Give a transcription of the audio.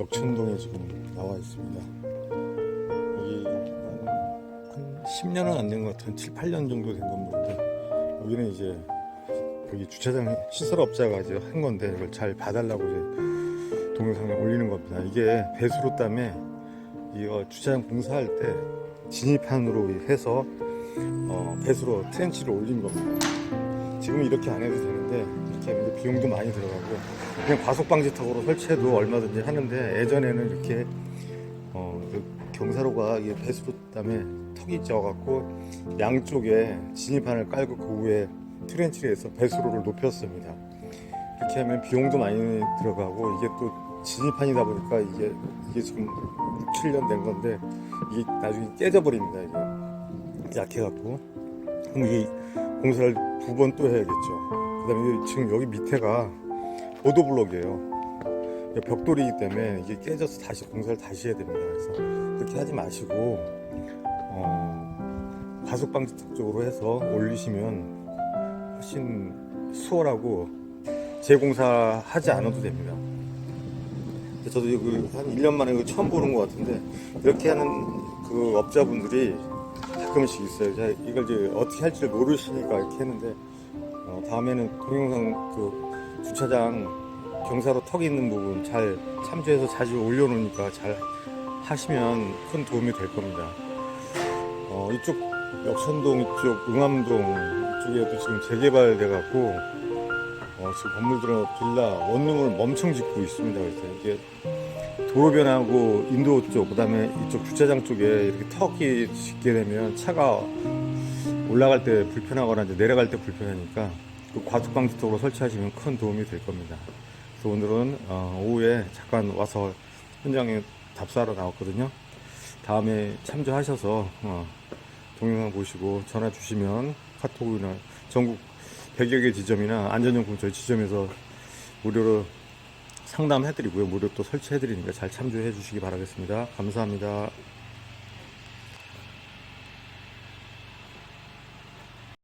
역천동에 지금 나와 있습니다. 여기 한 10년은 안 된 것 같은 7, 8년 정도 된 건물인데 여기는 이제 여기 주차장 시설업자가 이제 한 건데 이걸 잘 봐달라고 이제 동영상에 올리는 겁니다. 이게 배수로 때문에 이거 주차장 공사할 때 진입판으로 해서 어, 배수로 트렌치를 올린 겁니다. 지금 이렇게 안 해도 되는데 이렇게 하면 비용도 많이 들어가고 그냥 과속 방지턱으로 설치해도 얼마든지 하는데 예전에는 이렇게 어, 그 경사로가 배수로 때문에 턱이 쪄갖고 양쪽에 진입판을 깔고 그 위에 트렌치를 해서 배수로를 높였습니다. 이렇게 하면 비용도 많이 들어가고 이게 또 진입판이다 보니까 이게 이게 지금 6, 7년 된 건데 이게 나중에 깨져버립니다. 이게 약해갖고 그럼 이게 공사를 두 번 또 해야겠죠. 그다음에 지금 여기 밑에가 보도 블록이에요. 벽돌이기 때문에 이게 깨져서 다시 공사를 다시 해야 됩니다. 그래서 그렇게 하지 마시고 어, 과속 방지턱 쪽으로 해서 올리시면 훨씬 수월하고 재공사 하지 않아도 됩니다. 저도 이거 한 1년 만에 이거 처음 보는 것 같은데 이렇게 하는 그 업자분들이 가끔씩 있어요. 자, 이걸 이제 어떻게 할지 모르시니까 이렇게 했는데 어, 다음에는 동영상 그 주차장 경사로 턱이 있는 부분 잘 참조해서 자주 올려놓으니까 잘 하시면 큰 도움이 될 겁니다. 어, 이쪽 역천동 이쪽 응암동 이쪽에도 지금 재개발돼 갖고 어, 지금 건물들은 빌라 원룸을 엄청 짓고 있습니다. 그래서 이게 도로 변하고 인도 쪽, 그 다음에 이쪽 주차장 쪽에 이렇게 턱이 짓게 되면 차가 올라갈 때 불편하거나 이제 내려갈 때 불편하니까 그 과속방지턱으로 설치하시면 큰 도움이 될 겁니다. 그래서 오늘은 어, 오후에 잠깐 와서 현장에 답사하러 나왔거든요. 다음에 참조하셔서 어, 동영상 보시고 전화 주시면 카톡이나 전국 100여 개 지점이나 안전용품 저희 지점에서 무료로 상담해드리고요. 무료 또 설치해드리니까 잘 참조해 주시기 바라겠습니다. 감사합니다.